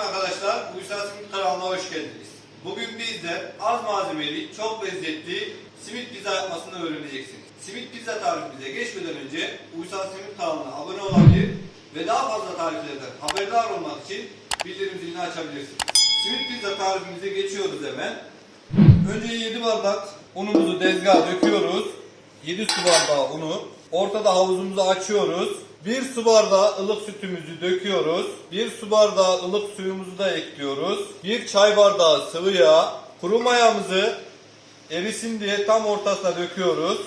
Selamünaleyküm arkadaşlar. Uysal Simit kanalına hoş geldiniz. Bugün bizde az malzemeli, çok lezzetli simit pizza yapmasını öğreneceksiniz. Simit pizza tarifimize geçmeden önce Uysal Simit kanalına abone olabilir ve daha fazla tariflerden haberdar olmak için bildirim zilini açabilirsiniz. Simit pizza tarifimize geçiyoruz hemen. Önce 7 bardak unumuzu tezgaha döküyoruz. 7 su bardağı unu. Ortada havuzumuzu açıyoruz. 1 su bardağı ılık sütümüzü döküyoruz. 1 su bardağı ılık suyumuzu da ekliyoruz. 1 çay bardağı sıvı yağ. Kuru mayamızı erisin diye tam ortasına döküyoruz.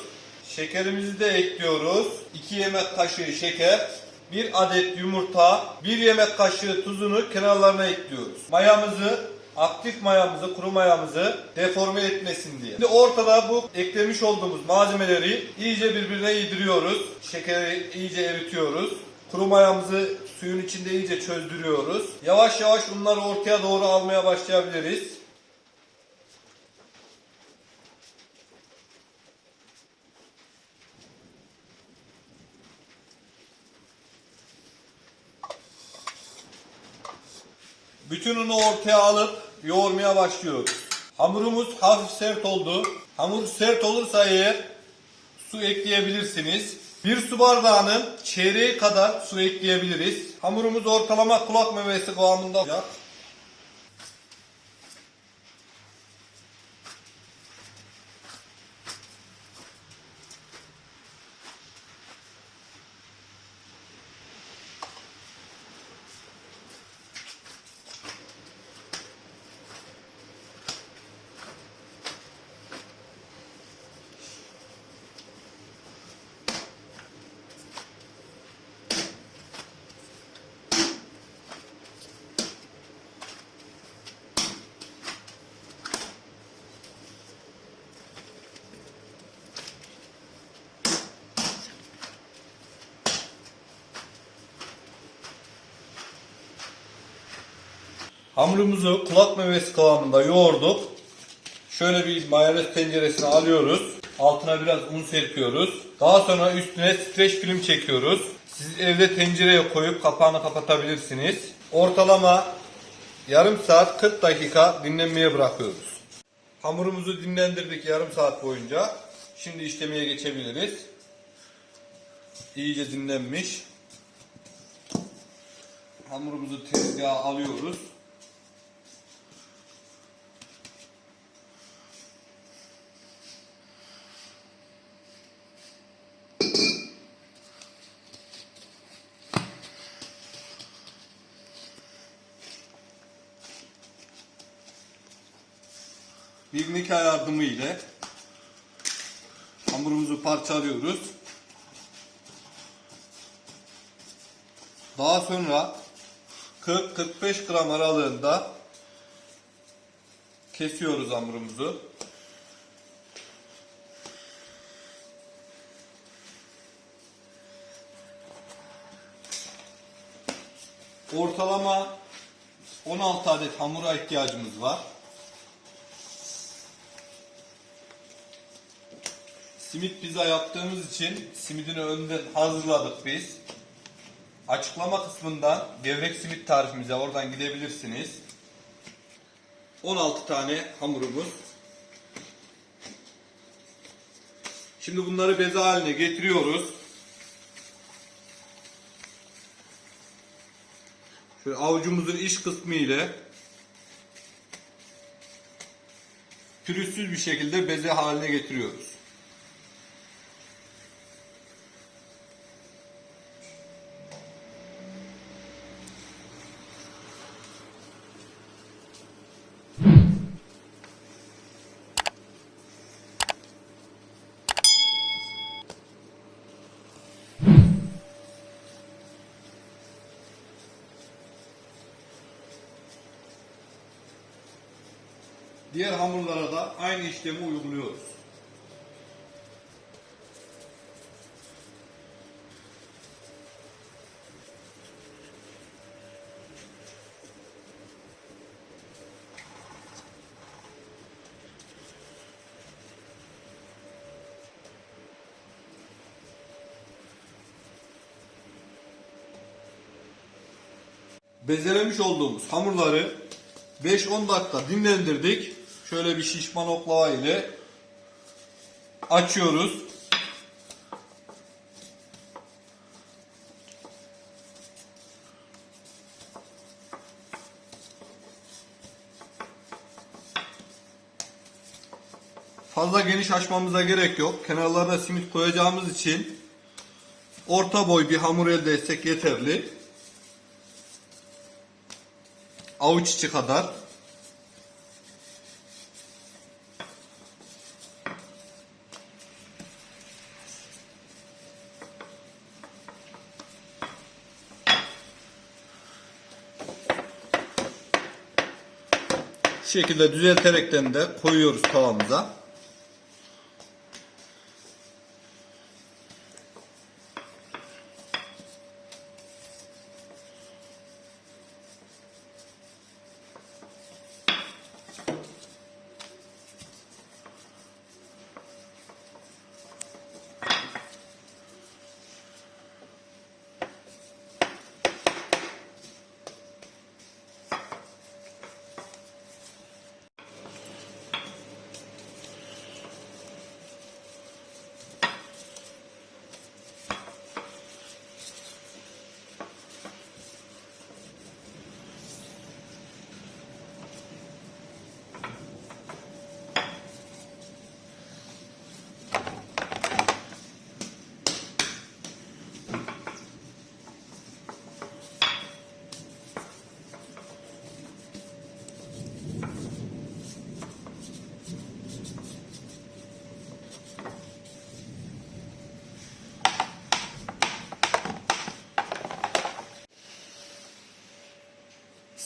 Şekerimizi de ekliyoruz. 2 yemek kaşığı şeker. 1 adet yumurta, 1 yemek kaşığı tuzunu kenarlarına ekliyoruz. Mayamızı aktif mayamızı, kuru mayamızı deforme etmesin diye. Şimdi ortada bu eklemiş olduğumuz malzemeleri iyice birbirine yediriyoruz. Şekeri iyice eritiyoruz. Kuru mayamızı suyun içinde iyice çözdürüyoruz. Yavaş yavaş bunları ortaya doğru almaya başlayabiliriz. Bütün ortaya alıp yoğurmaya başlıyoruz. Hamurumuz hafif sert oldu. Hamur sert olursa eğer su ekleyebilirsiniz. Bir su bardağının çeyreği kadar su ekleyebiliriz. Hamurumuz ortalama kulak memesi kıvamında olacak. Hamurumuzu kulak memesi kıvamında yoğurduk. Şöyle bir mayonez tenceresine alıyoruz. Altına biraz un serpiyoruz. Daha sonra üstüne streç film çekiyoruz. Siz evde tencereye koyup kapağını kapatabilirsiniz. Ortalama yarım saat 40 dakika dinlenmeye bırakıyoruz. Hamurumuzu dinlendirdik yarım saat boyunca. Şimdi işlemeye geçebiliriz. İyice dinlenmiş. Hamurumuzu tezgaha alıyoruz. Bir nika yardımı ile hamurumuzu parçalıyoruz. Daha sonra 40-45 gram aralığında kesiyoruz hamurumuzu. Ortalama 16 adet hamura ihtiyacımız var. Simit pizza yaptığımız için simidini önden hazırladık biz. Açıklama kısmından gevrek simit tarifimize oradan gidebilirsiniz. 16 tane hamurumuz. Şimdi bunları beze haline getiriyoruz. Şöyle avucumuzun iç kısmı ile pürüzsüz bir şekilde beze haline getiriyoruz. Diğer hamurlara da aynı işlemi uyguluyoruz. Bezelemiş olduğumuz hamurları 5-10 dakika dinlendirdik. Şöyle bir şişman oklava ile açıyoruz. Fazla geniş açmamıza gerek yok. Kenarlarına simit koyacağımız için orta boy bir hamur elde etsek yeterli. Avuç içi kadar. Şekilde düzelterekten de koyuyoruz tavamıza.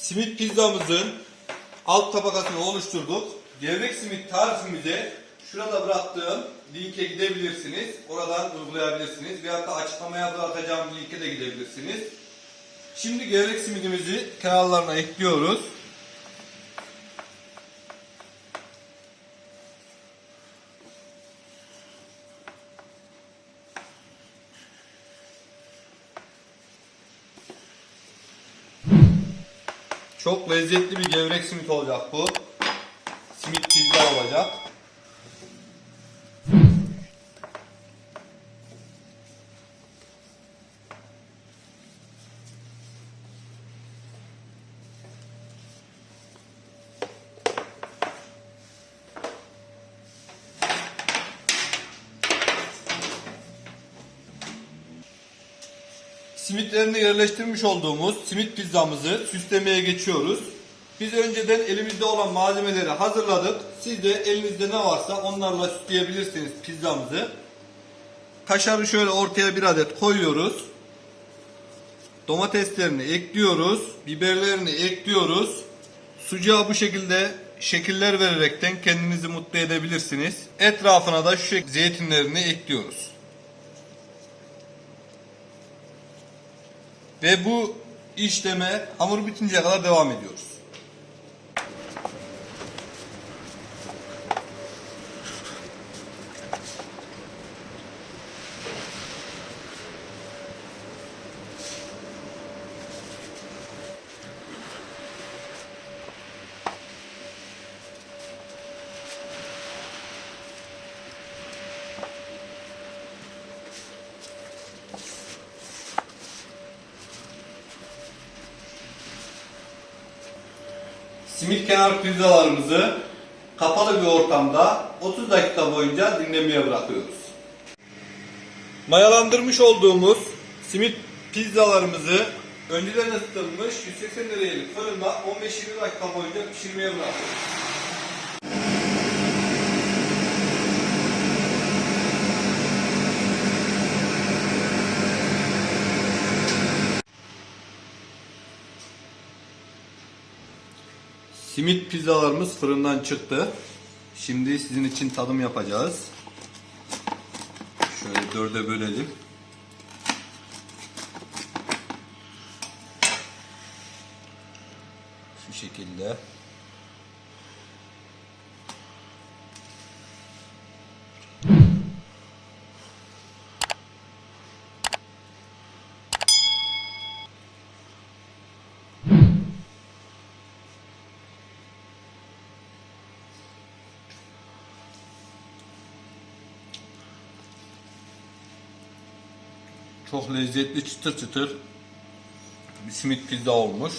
Simit pizzamızın alt tabakasını oluşturduk. Gevrek simit tarifimize şurada bıraktığım linke gidebilirsiniz. Oradan uygulayabilirsiniz. Veyahut da açıklamaya bırakacağım linke de gidebilirsiniz. Şimdi gevrek simidimizi kenarlarına ekliyoruz. Çok lezzetli bir gevrek simit olacak bu. Simit pizza olacak. Simitlerini yerleştirmiş olduğumuz simit pizzamızı süslemeye geçiyoruz. Biz önceden elimizde olan malzemeleri hazırladık. Siz de elinizde ne varsa onlarla süsleyebilirsiniz pizzamızı. Kaşarı şöyle ortaya bir adet koyuyoruz. Domateslerini ekliyoruz. Biberlerini ekliyoruz. Sucuğa bu şekilde şekiller vererekten kendinizi mutlu edebilirsiniz. Etrafına da şu şekilde zeytinlerini ekliyoruz. Ve bu işleme hamur bitinceye kadar devam ediyoruz. Simit kenar pizzalarımızı kapalı bir ortamda 30 dakika boyunca dinlemeye bırakıyoruz. Mayalandırmış olduğumuz simit pizzalarımızı önceden ısıtılmış 180 derecelik fırında 15-20 dakika boyunca pişirmeye bırakıyoruz. Simit pizzalarımız fırından çıktı. Şimdi sizin için tadım yapacağız. Şöyle dörde bölelim. Şu şekilde. Çok lezzetli çıtır çıtır bir simit pizza olmuş.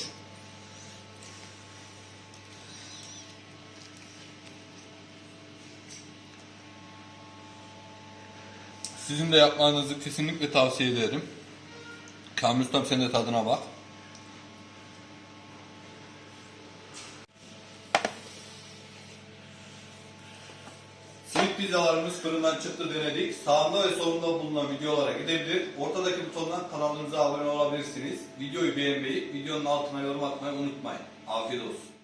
Sizin de yapmanızı kesinlikle tavsiye ederim. Kamil Ustam sen de tadına bak. Simit pizzalarımız fırından çıktı denedik. Sağında ve solunda bulunan videolara gidebilir. Ortadaki butondan kanalımıza abone olabilirsiniz. Videoyu beğenmeyi, videonun altına yorum atmayı unutmayın. Afiyet olsun.